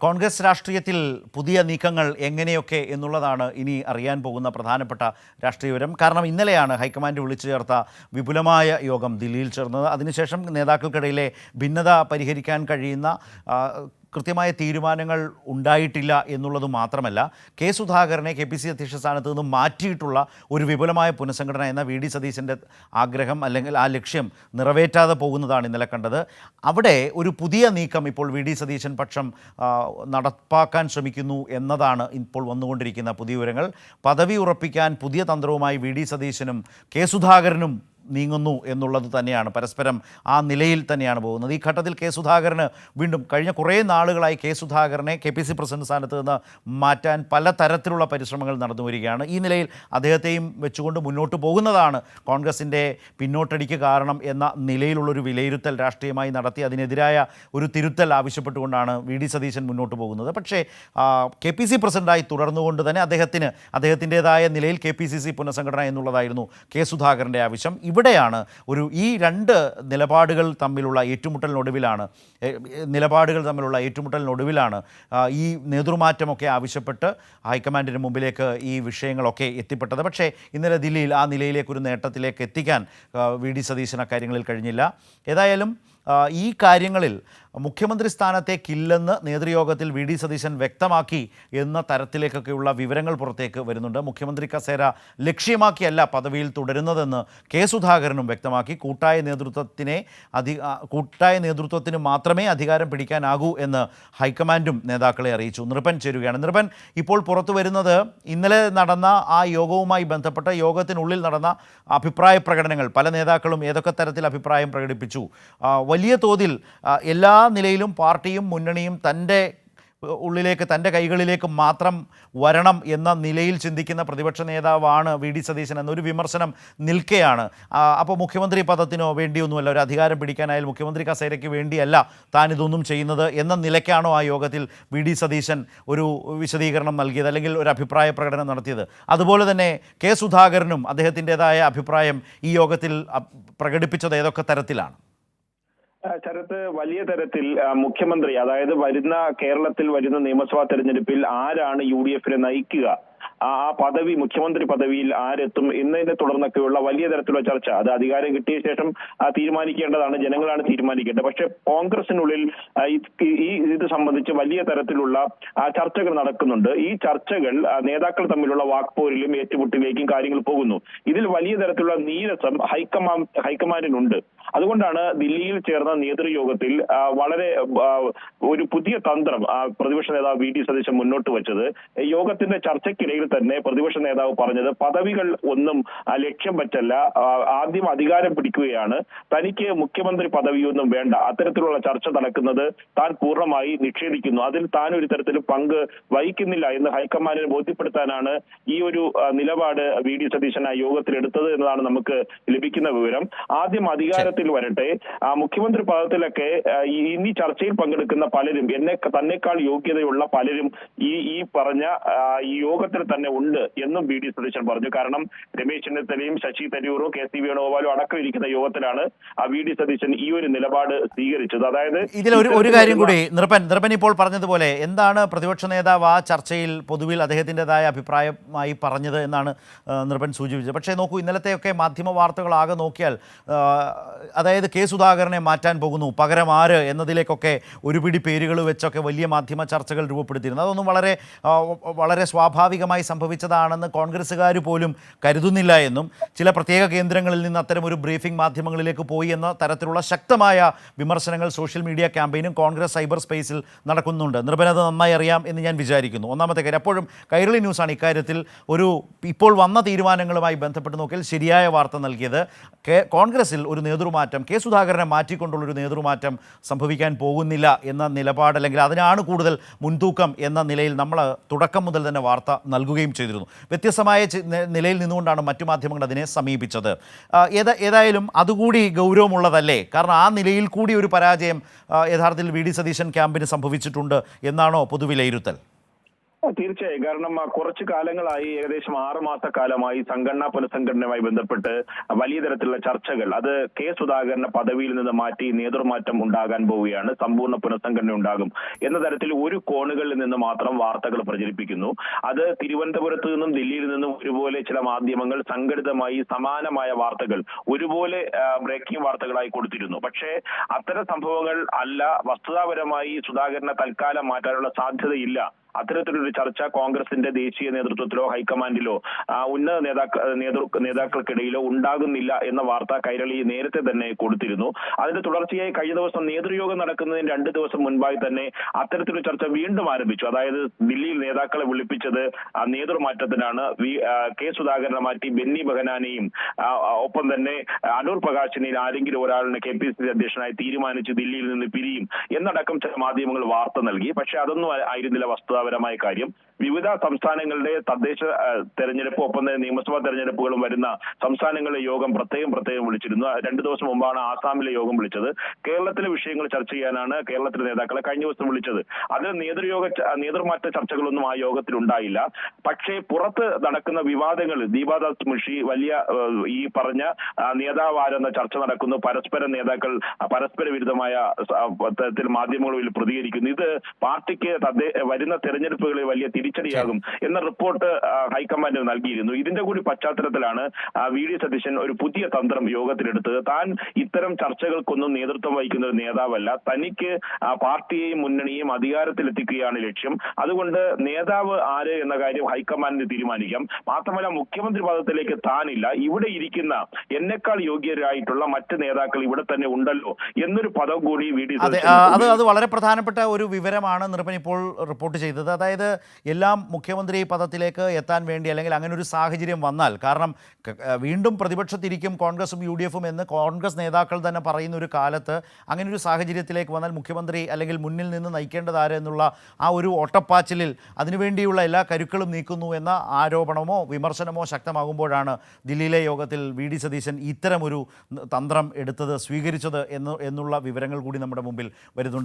കോൺഗ്രസ് രാഷ്ട്രീയത്തിൽ പുതിയ നീക്കങ്ങൾ എങ്ങനെയൊക്കെ എന്നുള്ളതാണ് ഇനി അറിയാൻ പോകുന്ന പ്രധാനപ്പെട്ട രാഷ്ട്രീയ വിവരം. കാരണം ഇന്നലെയാണ് ഹൈക്കമാൻഡ് വിളിച്ചു ചേർത്ത വിപുലമായ യോഗം ദില്ലിയിൽ ചേർന്നത്. അതിനുശേഷം നേതാക്കൾക്കിടയിലെ ഭിന്നത പരിഹരിക്കാൻ കഴിയുന്ന കൃത്യമായ തീരുമാനങ്ങൾ ഉണ്ടായിട്ടില്ല എന്നുള്ളത് മാത്രമല്ല കെ സുധാകരനെ കെ പി സി അധ്യക്ഷ സ്ഥാനത്ത് നിന്ന് മാറ്റിയിട്ടുള്ള ഒരു വിപുലമായ പുനഃസംഘടന എന്ന വി ഡി സതീശന്റെ ആഗ്രഹം അല്ലെങ്കിൽ ആ ലക്ഷ്യം നിറവേറ്റാതെ പോകുന്നതാണ് ഇന്നലെ കണ്ടത്. അവിടെ ഒരു പുതിയ നീക്കം ഇപ്പോൾ വി ഡി സതീശൻ പക്ഷം നടപ്പാക്കാൻ ശ്രമിക്കുന്നു എന്നതാണ് ഇപ്പോൾ വന്നുകൊണ്ടിരിക്കുന്ന പുതിയ വിവരങ്ങൾ. പദവി ഉറപ്പിക്കാൻ പുതിയ തന്ത്രവുമായി വി ഡി സതീശനും കെ സുധാകരനും നീങ്ങുന്നു എന്നുള്ളത് തന്നെയാണ്. പരസ്പരം ആ നിലയിൽ തന്നെയാണ് പോകുന്നത്. ഈ ഘട്ടത്തിൽ കെ സുധാകരന് വീണ്ടും കഴിഞ്ഞ കുറേ നാളുകളായി കെ സുധാകരനെ കെ പി സി പ്രസിഡന്റ് സ്ഥാനത്ത് നിന്ന് മാറ്റാൻ പല തരത്തിലുള്ള പരിശ്രമങ്ങൾ നടന്നു വരികയാണ്. ഈ നിലയിൽ അദ്ദേഹത്തെയും വെച്ചുകൊണ്ട് മുന്നോട്ട് പോകുന്നതാണ് കോൺഗ്രസിന്റെ പിന്നോട്ടടിക്ക് കാരണം എന്ന നിലയിലുള്ളൊരു വിലയിരുത്തൽ രാഷ്ട്രീയമായി നടത്തി അതിനെതിരായ ഒരു തിരുത്തൽ ആവശ്യപ്പെട്ടുകൊണ്ടാണ് വി ഡി സതീശൻ മുന്നോട്ട് പോകുന്നത്. പക്ഷേ കെ പി സി പ്രസിഡന്റായി തുടർന്നുകൊണ്ട് തന്നെ അദ്ദേഹത്തിന് അദ്ദേഹത്തിന്റെതായ നിലയിൽ കെ പി സി സി പുനഃസംഘടന എന്നുള്ളതായിരുന്നു കെ സുധാകരന്റെ ആവശ്യം. ഇവിടെയാണ് ഒരു ഈ രണ്ട് നിലപാടുകൾ തമ്മിലുള്ള ഏറ്റുമുട്ടലിനൊടുവിലാണ് നിലപാടുകൾ തമ്മിലുള്ള ഏറ്റുമുട്ടലിനൊടുവിലാണ് ഈ നേതൃമാറ്റമൊക്കെ ആവശ്യപ്പെട്ട് ഹൈക്കമാൻഡിന് മുമ്പിലേക്ക് ഈ വിഷയങ്ങളൊക്കെ എത്തിപ്പെട്ടത്. പക്ഷേ ഇന്നലെ ദില്ലിയിൽ ആ നിലയിലേക്ക് ഒരു നേട്ടത്തിലേക്ക് എത്തിക്കാൻ വി ഡി സതീശൻ കാര്യങ്ങളിൽ കഴിഞ്ഞില്ല. ഏതായാലും ഈ കാര്യങ്ങളിൽ മുഖ്യമന്ത്രി സ്ഥാനത്തേക്കില്ലെന്ന് നേതൃയോഗത്തിൽ വി ഡി സതീശൻ വ്യക്തമാക്കി എന്ന തരത്തിലേക്കൊക്കെയുള്ള വിവരങ്ങൾ പുറത്തേക്ക് വരുന്നുണ്ട്. മുഖ്യമന്ത്രി കസേര ലക്ഷ്യമാക്കിയല്ല പദവിയിൽ തുടരുന്നതെന്ന് കെ സുധാകരനും വ്യക്തമാക്കി. കൂട്ടായ നേതൃത്വത്തിനെ അധി കൂട്ടായ നേതൃത്വത്തിന് മാത്രമേ അധികാരം പിടിക്കാനാകൂ എന്ന് ഹൈക്കമാൻഡും നേതാക്കളെ അറിയിച്ചു. നൃപൻ ചേരുകയാണ്. നൃപൻ ഇപ്പോൾ പുറത്തു വരുന്നത് ഇന്നലെ നടന്ന ആ യോഗവുമായി ബന്ധപ്പെട്ട യോഗത്തിനുള്ളിൽ നടന്ന അഭിപ്രായ പ്രകടനങ്ങൾ. പല നേതാക്കളും ഏതൊക്കെ തരത്തിൽ അഭിപ്രായം പ്രകടിപ്പിച്ചു. വലിയ തോതിൽ എല്ലാ നിലയിലും പാർട്ടിയും മുന്നണിയും തന്റെ ഉള്ളിലേക്ക് തന്റെ കൈകളിലേക്ക് മാത്രം വരണം എന്ന നിലയിൽ ചിന്തിക്കുന്ന പ്രതിപക്ഷ നേതാവാണ് വി ഡി സതീശൻ എന്നൊരു വിമർശനം നിൽക്കുകയാണ് അപ്പോൾ മുഖ്യമന്ത്രി പദത്തിനോ വേണ്ടിയൊന്നുമല്ല ഒരു അധികാരം പിടിക്കാനായാലും മുഖ്യമന്ത്രി കസേരയ്ക്ക് വേണ്ടിയല്ല താൻ ഇതൊന്നും ചെയ്യുന്നത് എന്ന നിലയ്ക്കാണോ ആ യോഗത്തിൽ വി ഡി സതീശൻ ഒരു വിശദീകരണം നൽകിയത് അല്ലെങ്കിൽ ഒരു അഭിപ്രായ പ്രകടനം നടത്തിയത്? അതുപോലെ തന്നെ കെ സുധാകരനും അദ്ദേഹത്തിന്റേതായ അഭിപ്രായം ഈ യോഗത്തിൽ പ്രകടിപ്പിച്ചത് ഏതൊക്കെ തരത്തിലാണ്? ശരത്ത് വലിയ തരത്തിൽ മുഖ്യമന്ത്രി അതായത് വരുന്ന കേരളത്തിൽ വരുന്ന നിയമസഭാ തെരഞ്ഞെടുപ്പിൽ ആരാണ് യു ഡി എഫിനെ നയിക്കുക? ആ പദവി മുഖ്യമന്ത്രി പദവിയിൽ ആരെത്തും എന്നതിനെ തുടർന്നൊക്കെയുള്ള വലിയ തരത്തിലുള്ള ചർച്ച. അത് അധികാരം കിട്ടിയ ശേഷം തീരുമാനിക്കേണ്ടതാണ്. ജനങ്ങളാണ് തീരുമാനിക്കേണ്ടത്. പക്ഷെ കോൺഗ്രസിനുള്ളിൽ ഈ ഇത് സംബന്ധിച്ച് വലിയ തരത്തിലുള്ള ചർച്ചകൾ നടക്കുന്നുണ്ട്. ഈ ചർച്ചകൾ നേതാക്കൾ തമ്മിലുള്ള വാക്പോരിലും ഏറ്റുമുട്ടിലേക്കും കാര്യങ്ങൾ പോകുന്നു. ഇതിൽ വലിയ തരത്തിലുള്ള നീരസം ഹൈക്കമാൻഡ് ഹൈക്കമാൻഡിനുണ്ട് അതുകൊണ്ടാണ് ദില്ലിയിൽ ചേർന്ന നേതൃയോഗത്തിൽ വളരെ ഒരു പുതിയ തന്ത്രം പ്രതിപക്ഷ നേതാവ് വി ഡി സതീശൻ മുന്നോട്ട് വെച്ചത്. യോഗത്തിന്റെ ചർച്ചയ്ക്കിടയിൽ തന്നെ പ്രതിപക്ഷ നേതാവ് പറഞ്ഞത് പദവികൾ ഒന്നും ലക്ഷ്യം പറ്റല്ല ആദ്യം അധികാരം പിടിക്കുകയാണ്. തനിക്ക് മുഖ്യമന്ത്രി പദവിയൊന്നും വേണ്ട. അത്തരത്തിലുള്ള ചർച്ച നടക്കുന്നത് താൻ പൂർണമായി നിഷേധിക്കുന്നു. അതിൽ താൻ ഒരു തരത്തിലും പങ്ക് വഹിക്കുന്നില്ല എന്ന് ഹൈക്കമാൻഡിനെ ബോധ്യപ്പെടുത്താനാണ് ഈ ഒരു നിലപാട് വി ഡി സതീശൻ ആ യോഗത്തിൽ എടുത്തത് എന്നതാണ് നമുക്ക് ലഭിക്കുന്ന വിവരം. ആദ്യം അധികാരത്തിൽ വരട്ടെ. ആ മുഖ്യമന്ത്രി പദത്തിലൊക്കെ ഇനി ചർച്ചയിൽ പങ്കെടുക്കുന്ന പലരും എന്നെ തന്നെക്കാൾ യോഗ്യതയുള്ള പലരും ഈ ഈ പറഞ്ഞ ഈ യോഗത്തിൽ തന്നെ ഉണ്ട് എന്നും ബി ഡി സതീശൻ പറഞ്ഞു. കാരണം രമേശ് ചെന്നിത്തലയും ശശി തരൂറും കെ സി വേണുഗോപാലും അടക്കം ഇരിക്കുന്ന യോഗത്തിലാണ് ആ വി ഡി സതീശൻ ഈ ഒരു നിലപാട് സ്വീകരിച്ചത്. അതായത് ഇതിൽ ഒരു ഒരു കാര്യം കൂടി നിർപ്പൻ നിർപ്പൻ ഇപ്പോൾ പറഞ്ഞതുപോലെ എന്താണ് പ്രതിപക്ഷ നേതാവ് ആ ചർച്ചയിൽ പൊതുവിൽ അദ്ദേഹത്തിന്റെതായ അഭിപ്രായമായി പറഞ്ഞത് എന്നാണ് നിർപ്പൻ സൂചിപ്പിച്ചത്. പക്ഷേ നോക്കൂ ഇന്നലത്തെയൊക്കെ മാധ്യമ വാർത്തകളാകെ നോക്കിയാൽ അതായത് കെ സുധാകരനെ മാറ്റാൻ പോകുന്നു. പകരം ആര് എന്നതിലേക്കൊക്കെ ഒരുപിടി പേരുകൾ വെച്ചൊക്കെ വലിയ മാധ്യമ ചർച്ചകൾ രൂപപ്പെടുത്തിയിരുന്നു. അതൊന്നും വളരെ വളരെ സ്വാഭാവികമായി സംഭവിച്ചതാണെന്ന് കോൺഗ്രസ്സുകാർ പോലും കരുതുന്നില്ല എന്നും ചില പ്രത്യേക കേന്ദ്രങ്ങളിൽ നിന്ന് അത്തരം ഒരു ബ്രീഫിംഗ് മാധ്യമങ്ങളിലേക്ക് പോയി എന്ന തരത്തിലുള്ള ശക്തമായ വിമർശനങ്ങൾ സോഷ്യൽ മീഡിയ ക്യാമ്പയിനും കോൺഗ്രസ് സൈബർ സ്പേസിൽ നടക്കുന്നുണ്ട്. നിർഭനത നന്നായി അറിയാം എന്ന് ഞാൻ വിചാരിക്കുന്നു. ഒന്നാമത്തെ കാര്യം അപ്പോഴും കൈരളി ന്യൂസാണ് ഇക്കാര്യത്തിൽ ഒരു ഇപ്പോൾ വന്ന തീരുമാനങ്ങളുമായി ബന്ധപ്പെട്ട് നോക്കിയാൽ ശരിയായ വാർത്ത നൽകിയത്. കോൺഗ്രസിൽ ഒരു നേതൃമാറ്റം കെ സുധാകരനെ മാറ്റിക്കൊണ്ടുള്ളൊരു നേതൃമാറ്റം സംഭവിക്കാൻ പോകുന്നില്ല എന്ന നിലപാട് അല്ലെങ്കിൽ അതിനാണ് കൂടുതൽ മുൻതൂക്കം എന്ന നിലയിൽ നമ്മൾ തുടക്കം മുതൽ തന്നെ വാർത്ത നൽകുകയും ചെയ്തിരുന്നു. വ്യത്യസ്തമായ നിലയിൽ നിന്നുകൊണ്ടാണ് മറ്റു മാധ്യമങ്ങൾ അതിനെ സമീപിച്ചത്. ഏതാ ഏതായാലും അതുകൂടി ഗൗരവമുള്ളതല്ലേ? കാരണം ആ നിലയിൽ കൂടി ഒരു പരാജയം യഥാർത്ഥത്തിൽ വി ഡി സതീശൻ ക്യാമ്പിന് സംഭവിച്ചിട്ടുണ്ട് എന്നാണോ പൊതുവിലയിരുത്തൽ? തീർച്ചയായും. കാരണം കുറച്ചു കാലങ്ങളായി ഏകദേശം ആറ് മാസക്കാലമായി സംഘടനാ പുനഃസംഘടനയുമായി ബന്ധപ്പെട്ട് വലിയ തരത്തിലുള്ള ചർച്ചകൾ. അത് കെ സുധാകരനെ പദവിയിൽ നിന്ന് മാറ്റി നേതൃമാറ്റം ഉണ്ടാകാൻ പോവുകയാണ്. സമ്പൂർണ പുനഃസംഘടന ഉണ്ടാകും എന്ന തരത്തിൽ ഒരു കോണുകളിൽ നിന്ന് മാത്രം വാർത്തകൾ പ്രചരിപ്പിക്കുന്നു. അത് തിരുവനന്തപുരത്ത് നിന്നും ദില്ലിയിൽ നിന്നും ഒരുപോലെ ചില മാധ്യമങ്ങൾ സംഘടിതമായി സമാനമായ വാർത്തകൾ ഒരുപോലെ ബ്രേക്കിംഗ് വാർത്തകളായി കൊടുത്തിരുന്നു. പക്ഷേ അത്തരം സംഭവങ്ങൾ അല്ല. വസ്തുതാപരമായി സുധാകരനെ തൽക്കാലം മാറ്റാനുള്ള സാധ്യതയില്ല. അത്തരത്തിലൊരു ചർച്ച കോൺഗ്രസിന്റെ ദേശീയ നേതൃത്വത്തിലോ ഹൈക്കമാൻഡിലോ ഉന്നത നേതാക്ക നേതൃ നേതാക്കൾക്കിടയിലോ ഉണ്ടാകുന്നില്ല എന്ന വാർത്ത കൈരളി നേരത്തെ തന്നെ കൊടുത്തിരുന്നു. അതിന്റെ തുടർച്ചയായി കഴിഞ്ഞ ദിവസം നേതൃയോഗം നടക്കുന്നതിന് രണ്ട് ദിവസം മുൻപായി തന്നെ അത്തരത്തിലൊരു ചർച്ച വീണ്ടും ആരംഭിച്ചു. അതായത് ദില്ലിയിൽ നേതാക്കളെ വിളിപ്പിച്ചത് നേതൃമാറ്റത്തിനാണ്. വി കെ സുധാകരനെ മാറ്റി ബെന്നി ബെഹനാനെയും ഒപ്പം തന്നെ അടൂർ പ്രകാശിനെയും ആരെങ്കിലും ഒരാളിനെ കെ പി സി സി അധ്യക്ഷനായി തീരുമാനിച്ച് ദില്ലിയിൽ നിന്ന് പിരിയും എന്നടക്കം ചില മാധ്യമങ്ങൾ വാർത്ത നൽകി. പക്ഷെ അതൊന്നും ആയിരുന്നില്ല ആയിരുന്നില്ല വസ്തുതാപരമായ കാര്യം. വിവിധ സംസ്ഥാനങ്ങളുടെ തദ്ദേശ തെരഞ്ഞെടുപ്പ് ഒപ്പം തന്നെ നിയമസഭാ തെരഞ്ഞെടുപ്പുകളും വരുന്ന സംസ്ഥാനങ്ങളിലെ യോഗം പ്രത്യേകം പ്രത്യേകം വിളിച്ചിരുന്നു. രണ്ടു ദിവസം മുമ്പാണ് ആസാമിലെ യോഗം വിളിച്ചത്. കേരളത്തിലെ വിഷയങ്ങൾ ചർച്ച ചെയ്യാനാണ് കേരളത്തിലെ നേതാക്കളെ കഴിഞ്ഞ ദിവസം വിളിച്ചത്. അതിൽ നേതൃയോഗ നേതൃമാറ്റ ചർച്ചകളൊന്നും ആ യോഗത്തിൽ ഉണ്ടായില്ല. പക്ഷേ പുറത്ത് നടക്കുന്ന വിവാദങ്ങൾ ദീപാദാസ് മുഷി വലിയ ഈ പറഞ്ഞ നേതാവ് നേതാവാരെന്ന ചർച്ച നടക്കുന്നു. പരസ്പര നേതാക്കൾ പരസ്പര വിരുദ്ധമായ തരത്തിൽ മാധ്യമങ്ങളിൽ പ്രതികരിക്കുന്നു. ഇത് പാർട്ടിക്ക് വരുന്ന തെരഞ്ഞെടുപ്പുകളിൽ വലിയ തിരിച്ചടിയാകും എന്ന റിപ്പോർട്ട് ഹൈക്കമാൻഡ് നൽകിയിരുന്നു. ഇതിന്റെ കൂടി പശ്ചാത്തലത്തിലാണ് വി. ഡി. സതീശൻ ഒരു പുതിയ തന്ത്രം യോഗത്തിലെടുത്തത്. താൻ ഇത്തരം ചർച്ചകൾക്കൊന്നും നേതൃത്വം വഹിക്കുന്ന ഒരു നേതാവല്ല. തനിക്ക് പാർട്ടിയെയും മുന്നണിയെയും അധികാരത്തിലെത്തിക്കുകയാണ് ലക്ഷ്യം. അതുകൊണ്ട് നേതാവ് ആര് എന്ന കാര്യം ഹൈക്കമാൻഡിന് തീരുമാനിക്കാം. മാത്രമല്ല മുഖ്യമന്ത്രി പദത്തിലേക്ക് താനില്ല. ഇവിടെ ഇരിക്കുന്ന എന്നെക്കാൾ യോഗ്യരായിട്ടുള്ള മറ്റ് നേതാക്കൾ ഇവിടെ തന്നെ ഉണ്ടല്ലോ എന്നൊരു പദം കൂടി വി. ഡി. അതെ അത് വളരെ പ്രധാനപ്പെട്ട ഒരു വിവരമാണ്. നിർപ്പൻ ഇപ്പോൾ റിപ്പോർട്ട് ചെയ്തത്. അതായത് എല്ലാം മുഖ്യമന്ത്രി പദത്തിലേക്ക് എത്താൻ വേണ്ടി അല്ലെങ്കിൽ അങ്ങനെ ഒരു സാഹചര്യം വന്നാൽ കാരണം വീണ്ടും പ്രതിപക്ഷത്തിരിക്കും കോൺഗ്രസും യു ഡി എഫും എന്ന് കോൺഗ്രസ് നേതാക്കൾ തന്നെ പറയുന്ന ഒരു കാലത്ത് അങ്ങനെ ഒരു സാഹചര്യത്തിലേക്ക് വന്നാൽ മുഖ്യമന്ത്രി അല്ലെങ്കിൽ മുന്നിൽ നിന്ന് നയിക്കേണ്ടത് എന്നുള്ള ആ ഒരു ഓട്ടപ്പാച്ചിലിൽ അതിനുവേണ്ടിയുള്ള എല്ലാ കരുക്കളും നീക്കുന്നു എന്ന ആരോപണമോ വിമർശനമോ ശക്തമാകുമ്പോഴാണ് ദില്ലിയിലെ യോഗത്തിൽ വി. ഡി. സതീശൻ ഇത്തരമൊരു തന്ത്രം എടുത്തത് സ്വീകരിച്ചത് എന്ന് എന്നുള്ള വിവരങ്ങൾ കൂടി നമ്മുടെ മുമ്പിൽ വരുന്നുണ്ട്.